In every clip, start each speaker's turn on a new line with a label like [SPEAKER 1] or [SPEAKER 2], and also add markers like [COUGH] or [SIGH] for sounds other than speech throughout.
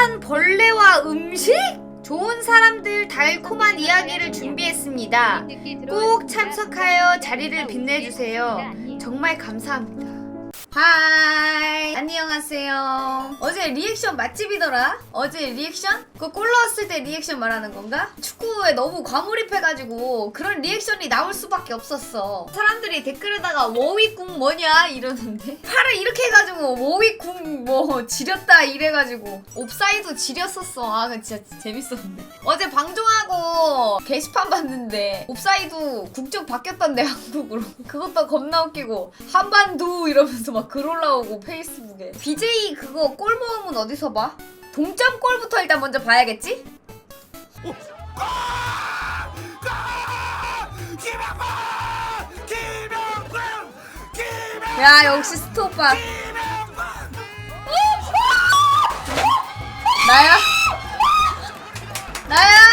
[SPEAKER 1] 따뜻한 벌레와 음식? 좋은 사람들 달콤한 이야기를 준비했습니다. 꼭 참석하여 자리를 빛내주세요. 정말 감사합니다. 하이. 안녕하세요. 어제 리액션 맛집이더라. 어제 리액션? 그거 골 넣었을 때 리액션 말하는 건가? 축구에 너무 과몰입해가지고 그런 리액션이 나올 수밖에 없었어. 사람들이 댓글에다가 워위궁 뭐냐 이러는데. [LAUGHS] 팔을 이렇게 해가지고 워위궁 뭐 지렸다 이래가지고 옵사이도 지렸었어. 아 진짜 재밌었는데. 어제 방종하고 게시판 봤는데 옵사이도 국적 바뀌었던데 한국으로. 그것도 겁나 웃기고 한반도 이러면서 막글 올라오고 페이스북에 BJ 그거 골 모음은 어디서 봐? 동점 골부터 일단 먼저 봐야겠지?
[SPEAKER 2] 김영권! 김영권! 김영!
[SPEAKER 1] 야 역시 스토 오빠 나야? 나야?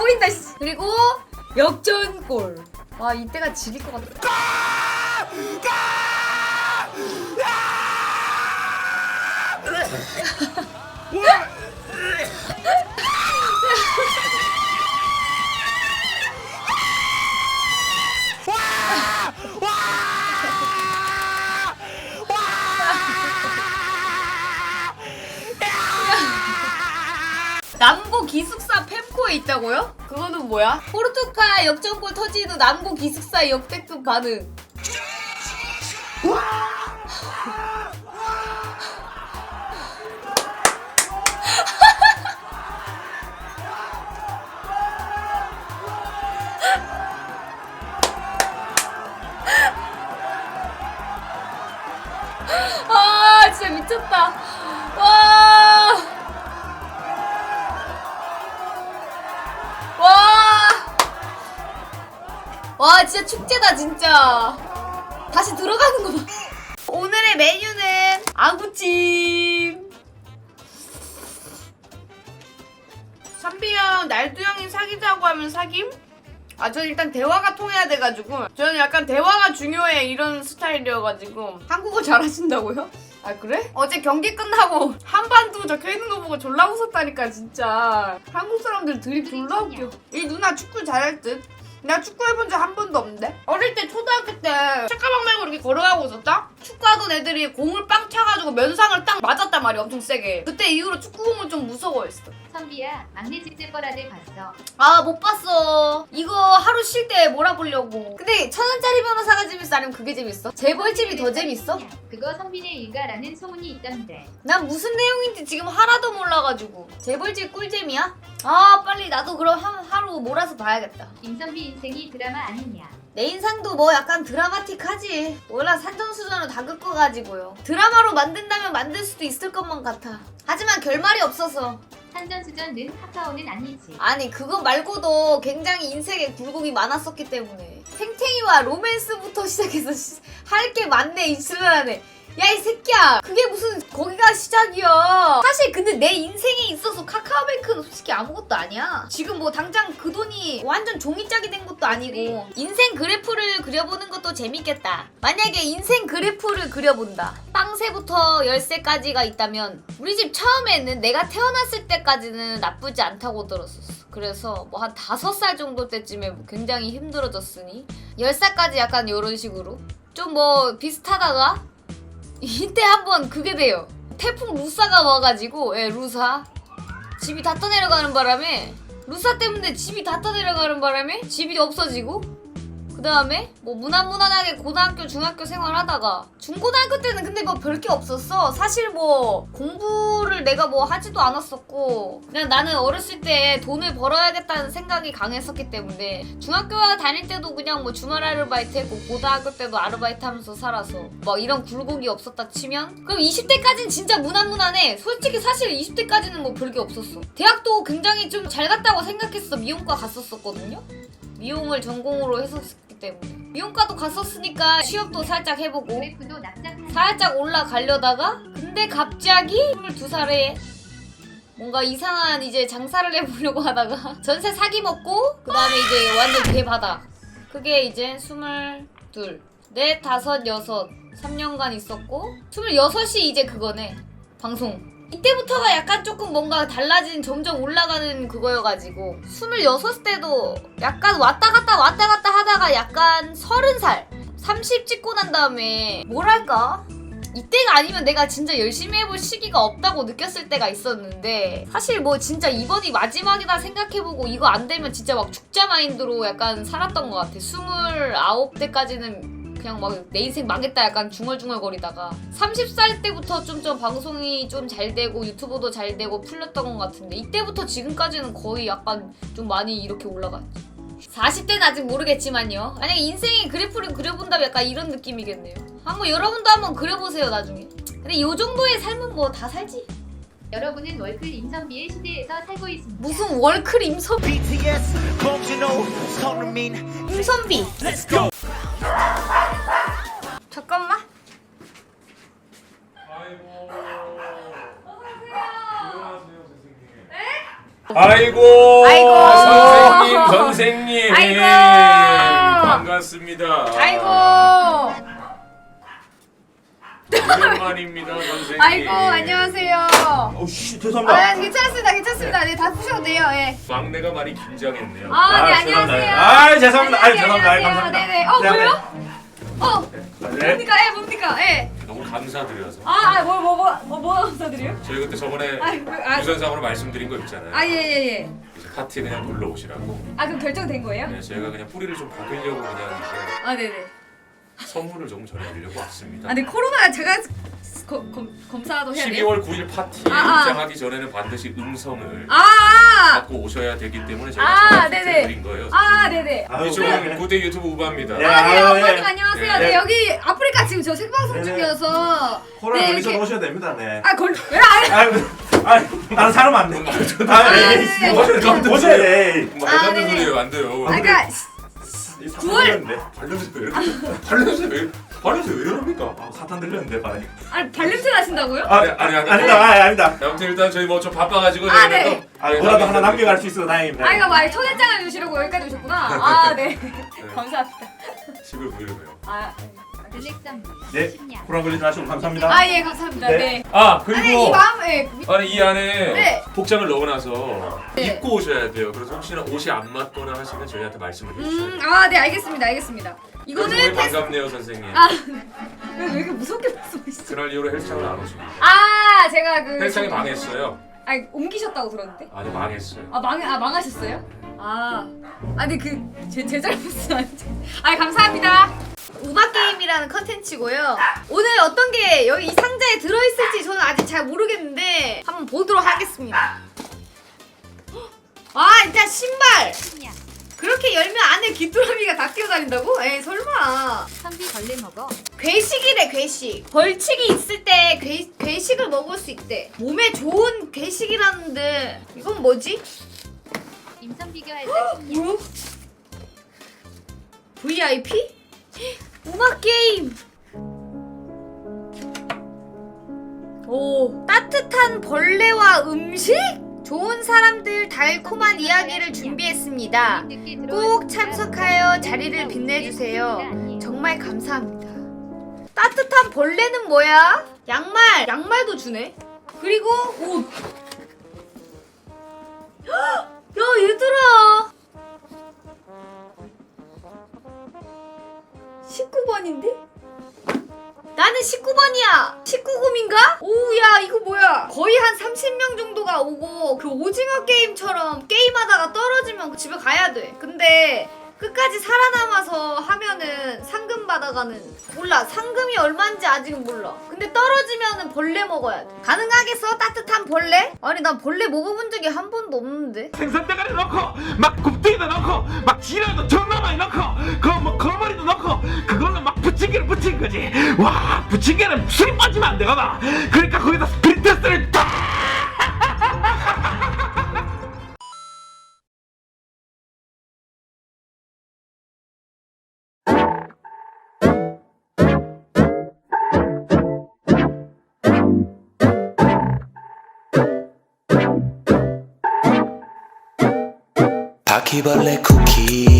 [SPEAKER 1] 보인다 씨. 그리고 역전골. 와 이때가 지릴 것 같다 [LAUGHS] 뭐야? 포르투갈 역전골 후 남고 기숙사 역대급 반응 아 진짜 미쳤다 축제다, 진짜. 다시 들어가는 거 봐. 오늘의 메뉴는 아구찜.
[SPEAKER 3] 선비 형, 날두 형이 사귀자고 하면 사김? 아, 전 일단 대화가 통해야 돼가지고. 저는 약간 대화가 중요해, 이런 스타일이어가지고. 한국어 잘하신다고요? 아, 그래? 어제 경기 끝나고 한반도 적혀 있는 거 보고 졸라 웃었다니까, 진짜. 한국 사람들 드립 졸라 웃겨. 이 누나 축구 잘할 듯? 나 축구 해본 적 한 번도 없는데? 어릴 때 초등학교 때 책가방 메고 이렇게 걸어가고 있었다? 축구하던 애들이 공을 빵 차가지고 면상을 딱 맞 았단 말이야 엄청 세게 그때 이후로 축구공을 좀 무서워했어
[SPEAKER 4] 선비야 막내 집들 거라들 봤어
[SPEAKER 1] 아, 못 봤어. 이거 하루 쉴 때 몰아보려고. 근데 천 원짜리 변호사가 재밌어? 아니면 그게 재밌어? 재벌집이 더 재밌어?
[SPEAKER 4] 그거 선비네 일가라는 소문이 있던데
[SPEAKER 1] 난 무슨 내용인지 지금 하나도 몰라가지고. 재벌집 꿀잼이야? 아, 빨리 나도 그럼 한, 하루 몰아서 봐야겠다.
[SPEAKER 4] 임선비 인생이 드라마 아니냐
[SPEAKER 1] 내 인상도 뭐 약간 드라마틱하지. 몰라 산전수전을 다 긋고가지고요. 드라마로 만든다면 만들 수도 있을 것만 같아. 하지만 결말이 없어서.
[SPEAKER 4] 산전수전는 카카오는 아니지
[SPEAKER 1] 아니 그거 말고도 굉장히 인생에 굴곡이 많았었기 때문에 탱탱이와 로맨스부터 시작해서 할 게 많네 이슬라네 야 이 새끼야. 그게 무슨 거기가 시작이야. 사실 근데 내 인생에 있어서 카카오뱅크는 솔직히 아무것도 아니야. 지금 뭐 당장 그 돈이 완전 종이짝이 된 것도 아니고 인생 그래프를 그려보는 것도 재밌겠다. 만약에 인생 그래프를 그려본다. 빵새부터 열쇠까지가 있다면 우리 집 처음에는 내가 태어났을 때까지는 나쁘지 않다고 들었었어. 그래서 뭐 한 다섯 살 정도 때쯤에 뭐 굉장히 힘들어졌으니 열 살까지 약간 이런 식으로 좀 뭐 비슷하다가 이때 한번 그게 돼요. 태풍 루사가 와가지고 예 루사 집이 다 떠내려가는 바람에 루사 때문에 집이 다 떠내려가는 바람에 집이 없어지고 그 다음에 뭐 무난무난하게 고등학교 중학교 생활하다가 중고등학교 때는 근데 뭐 별게 없었어. 사실 뭐 공부를 내가 뭐 하지도 않았었고 그냥 나는 어렸을 때 돈을 벌어야겠다는 생각이 강했었기 때문에 중학교 다닐 때도 그냥 뭐 주말 아르바이트 했고 고등학교 때도 아르바이트 하면서 살아서 막 이런 굴곡이 없었다 치면 그럼 20대까지는 진짜 무난무난해. 솔직히 사실 20대까지는 뭐 별게 없었어. 대학도 굉장히 좀 잘 갔다고 생각했어. 미용과 갔었었거든요 미용을 전공으로 했었기 때문에. 미용과도 갔었으니까 취업도 살짝 해보고 살짝 올라가려다가 근데 갑자기 22살에 뭔가 이상한 이제 장사를 해보려고 하다가 전세 사기 먹고 그 다음에 이제 완전 개바닥 그게 이제 스물둘 넷 다섯 여섯 3년간 있었고 스물여섯이 이제 그거네 방송 이때부터가 약간 조금 뭔가 달라진 점점 올라가는 그거여가지고 26 때도 약간 왔다 갔다 왔다 갔다 하다가 약간 30살 30 찍고 난 다음에 뭐랄까? 이때가 아니면 내가 진짜 열심히 해볼 시기가 없다고 느꼈을 때가 있었는데 사실 뭐 진짜 이번이 마지막이다 생각해보고 이거 안 되면 진짜 막 죽자 마인드로 약간 살았던 것 같아. 29대까지는 그냥 막 내 인생 망했다 약간 중얼중얼거리다가 30살 때부터 좀 좀 방송이 좀 잘 되고 유튜브도 잘 되고 풀렸던 것 같은데 이때부터 지금까지는 거의 약간 좀 많이 이렇게 올라갔지. 40대는 아직 모르겠지만요. 만약에 인생의 그래프를 그려본다면 약간 이런 느낌이겠네요. 한번 여러분도 한번 그려보세요 나중에. 근데 이 정도의 삶은 뭐 다 살지?
[SPEAKER 4] 여러분은 월클 임선비의 시대에서 살고 있습니다.
[SPEAKER 1] 무슨 월클 임선,
[SPEAKER 2] BTS 봉준호 손흥민
[SPEAKER 1] 임선비.
[SPEAKER 2] Let's go
[SPEAKER 1] 잠깐만
[SPEAKER 5] 아이고,
[SPEAKER 1] 아이고.
[SPEAKER 5] 선생님 선생님
[SPEAKER 1] 아이고.
[SPEAKER 5] 반갑습니다.
[SPEAKER 1] 아이고
[SPEAKER 5] 오랜만입니다 선생님.
[SPEAKER 1] 아이고 안녕하세요
[SPEAKER 2] 어씨 죄송합니다
[SPEAKER 1] 아 괜찮습니다 괜찮습니다 네다 푸셔도 돼요 예.
[SPEAKER 5] 막내가 많이 긴장했네요.
[SPEAKER 1] 아, 네,
[SPEAKER 2] 죄송합니다.
[SPEAKER 1] 안녕하세요.
[SPEAKER 2] 아 죄송합니다 아. 죄송합니다 아,
[SPEAKER 1] 안녕하세요.
[SPEAKER 2] 감사합니다
[SPEAKER 1] 네네. 어,
[SPEAKER 2] 네,
[SPEAKER 1] 뭐요? 어,
[SPEAKER 2] 네.
[SPEAKER 1] 뭡니까? 예, 뭡니까? 예.
[SPEAKER 5] 너무 감사드려서
[SPEAKER 1] 아, 아, 뭐, 뭐, 뭐, 뭐, 뭐 감사드려요?
[SPEAKER 5] 저희 그때 저번에
[SPEAKER 1] 아, 그, 아,
[SPEAKER 5] 유선상으로 말씀드린 거 있잖아요.
[SPEAKER 1] 아, 예, 예, 예.
[SPEAKER 5] 이제 파티에 그냥 놀러 오시라고.
[SPEAKER 1] 아, 그럼 결정된 거예요?
[SPEAKER 5] 네, 제가 그냥 뿌리를 좀 박으려고 그냥 이제
[SPEAKER 1] 아, 네네.
[SPEAKER 5] 선물을 좀 전해드리려고 왔습니다.
[SPEAKER 1] 아, 근데 코로나 제가 거, 검, 검사도 해야 돼요?
[SPEAKER 5] 12월 9일 파티에
[SPEAKER 1] 아, 아.
[SPEAKER 5] 입장하기 전에는 반드시 음성을
[SPEAKER 1] 아, 아,
[SPEAKER 5] 받고 오셔야 되기 때문에 제가
[SPEAKER 1] 아, 네네.
[SPEAKER 5] 드린 거예요.
[SPEAKER 1] 아, 네네.
[SPEAKER 2] 아유
[SPEAKER 5] 이쪽은
[SPEAKER 2] 그래
[SPEAKER 5] 구대 유튜브 우바입니다.
[SPEAKER 2] 예.
[SPEAKER 1] 아, 네,
[SPEAKER 2] 아,
[SPEAKER 1] 어머님
[SPEAKER 2] 예.
[SPEAKER 1] 안녕하세요.
[SPEAKER 5] 예.
[SPEAKER 1] 네, 여기 아프리카 지금 저 생방송
[SPEAKER 2] 네네.
[SPEAKER 1] 중이어서.
[SPEAKER 2] 코로나
[SPEAKER 1] 네,
[SPEAKER 2] 걸리셔
[SPEAKER 1] 이렇게-
[SPEAKER 2] 오셔야 됩니다 네
[SPEAKER 1] 아, 걸, 왜 안,
[SPEAKER 2] 아유 아 나는 사람 안 돼 아
[SPEAKER 1] 아,
[SPEAKER 2] 예.
[SPEAKER 1] 네.
[SPEAKER 2] 오셔야 돼
[SPEAKER 5] 뭐
[SPEAKER 1] 아,
[SPEAKER 5] 말도 안 되는
[SPEAKER 1] 네네.
[SPEAKER 5] 소리예요. 안 돼요.
[SPEAKER 1] 아, 그니까,
[SPEAKER 2] 이 사탄
[SPEAKER 1] 구월-
[SPEAKER 2] 들렸는데
[SPEAKER 5] 발냄새 왜 이렇게 [LAUGHS] 발냄새 왜 발냄새 왜 이러니까?
[SPEAKER 2] 아, 사탄 들렸는데 발에
[SPEAKER 1] 아니, 발냄새 나신다고요?
[SPEAKER 2] 아
[SPEAKER 5] 아니, 아니, 아니.
[SPEAKER 2] 아니다 아 아니다
[SPEAKER 5] 아무튼 일단 저희 뭐 좀 바빠가지고
[SPEAKER 1] 아,
[SPEAKER 5] 저희가
[SPEAKER 1] 네.
[SPEAKER 5] 또
[SPEAKER 2] 아 뭐라도 하나 남겨갈 수 있어 다행입니다
[SPEAKER 1] 아, 이거 말 초대장을 주시려고 여기까지 오셨구나. 아, 네. [LAUGHS] [LAUGHS] 감사합니다.
[SPEAKER 5] 식을 보이려고요.
[SPEAKER 1] 아,
[SPEAKER 4] 블랙선비
[SPEAKER 2] 네 걸리지 마시고 감사합니다
[SPEAKER 1] 아, 예, 감사합니다.
[SPEAKER 2] 네.
[SPEAKER 1] 네.
[SPEAKER 5] 아
[SPEAKER 1] 아니, 이
[SPEAKER 5] 그리고
[SPEAKER 1] 마음, 예.
[SPEAKER 5] 아니 이 안에
[SPEAKER 1] 네.
[SPEAKER 5] 복장을 넣어놔서
[SPEAKER 1] 네.
[SPEAKER 5] 입고 오셔야 돼요. 그래서 혹시나 옷이 안 맞거나 하시면 저희한테 말씀을 해주셔야
[SPEAKER 1] 음. 아, 네, 알겠습니다. 알겠습니다. 이거는 테스트.
[SPEAKER 5] 반갑네요 선생님.
[SPEAKER 1] 아, 왜, 왜 이렇게 무섭게 말씀하시죠?
[SPEAKER 5] 그날 이후로 헬스장을 안 오십니다.
[SPEAKER 1] 아, 제가 그.
[SPEAKER 5] 헬스장이 망했어요.
[SPEAKER 1] 아니, 옮기셨다고 들었는데?
[SPEAKER 5] 아니 망했어요.
[SPEAKER 1] 아, 망, 아, 망하셨어요? 아. 아니, 그, 제, 제 잘못은 아니죠. 아, 감사합니다. 우박 게임이라는 컨텐츠고요. 오늘 어떤 게 여기 이 상자에 들어있을지 저는 아직 잘 모르겠는데 한번 보도록 하겠습니다. 아, 일단 신발. 그렇게 열면 안에 귀뚜라미가 다 뛰어다닌다고? 에이, 설마.
[SPEAKER 4] 선비 벌레 먹어
[SPEAKER 1] 괴식이래 괴식 벌칙이 있을 때 괴, 괴식을 먹을 수 있대 몸에 좋은 괴식이라는데 이건 뭐지?
[SPEAKER 4] 임선 비교할까 신냐
[SPEAKER 1] 뭐야? VIP? 음악 게임 오 따뜻한 벌레와 음식? 좋은 사람들 달콤한 이야기를 준비했습니다 꼭. 참석하여 자리를 빛내주세요 정말 감사합니다. 따뜻한 벌레는 뭐야? 양말, 양말도 주네. 그리고 옷. 헉! [GASPS] 야 얘들아. 19번인데? 나는 19번이야. 19금인가? 오야 이거 뭐야? 거의 한 30명 정도가 오고 그 오징어 게임처럼 게임하다가 떨어지면 집에 가야 돼. 근데 끝까지 살아남아서 하면은 상금 받아가는 몰라. 상금이 얼마인지 아직은 몰라. 근데 떨어지면은 벌레 먹어야 돼. 가능하겠어? 따뜻한 벌레? 아니 난 벌레 먹어본 적이 한 번도 없는데.
[SPEAKER 6] 생선 대가리 넣고 막 굽튀기도 넣고 막 지랄도 존나 많이 넣고 그뭐 거머리도 넣고 그걸로 막 부침개를 부친 거지. 와 부침개는 술이 빠지면 안 되거든 그러니까 거기다 스피리트스를 딱
[SPEAKER 7] 바퀴벌레 쿠키 너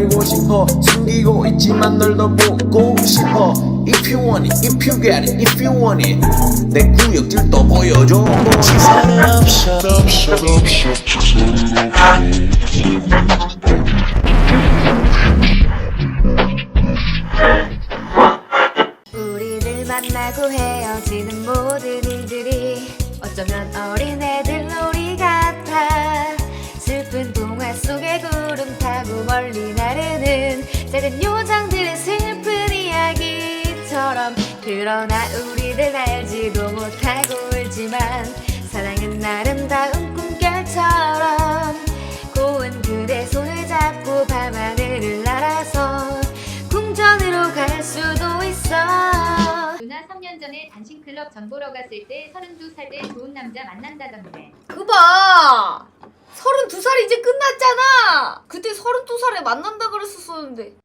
[SPEAKER 8] 만들고 싶어. 숨기고 있지만 널 더 보고 싶어. If you want it, if you get it, if you want it. 내 구역질 또 보여줘.
[SPEAKER 7] 지사는 없어
[SPEAKER 9] 우리들 만나고 헤어지
[SPEAKER 4] 클럽 전 보러 갔을 때 32살 때 좋은 남자 만난다던데.
[SPEAKER 9] 그봐! 32살이 이제 끝났잖아! 그때 32살에 만난다 그랬었었는데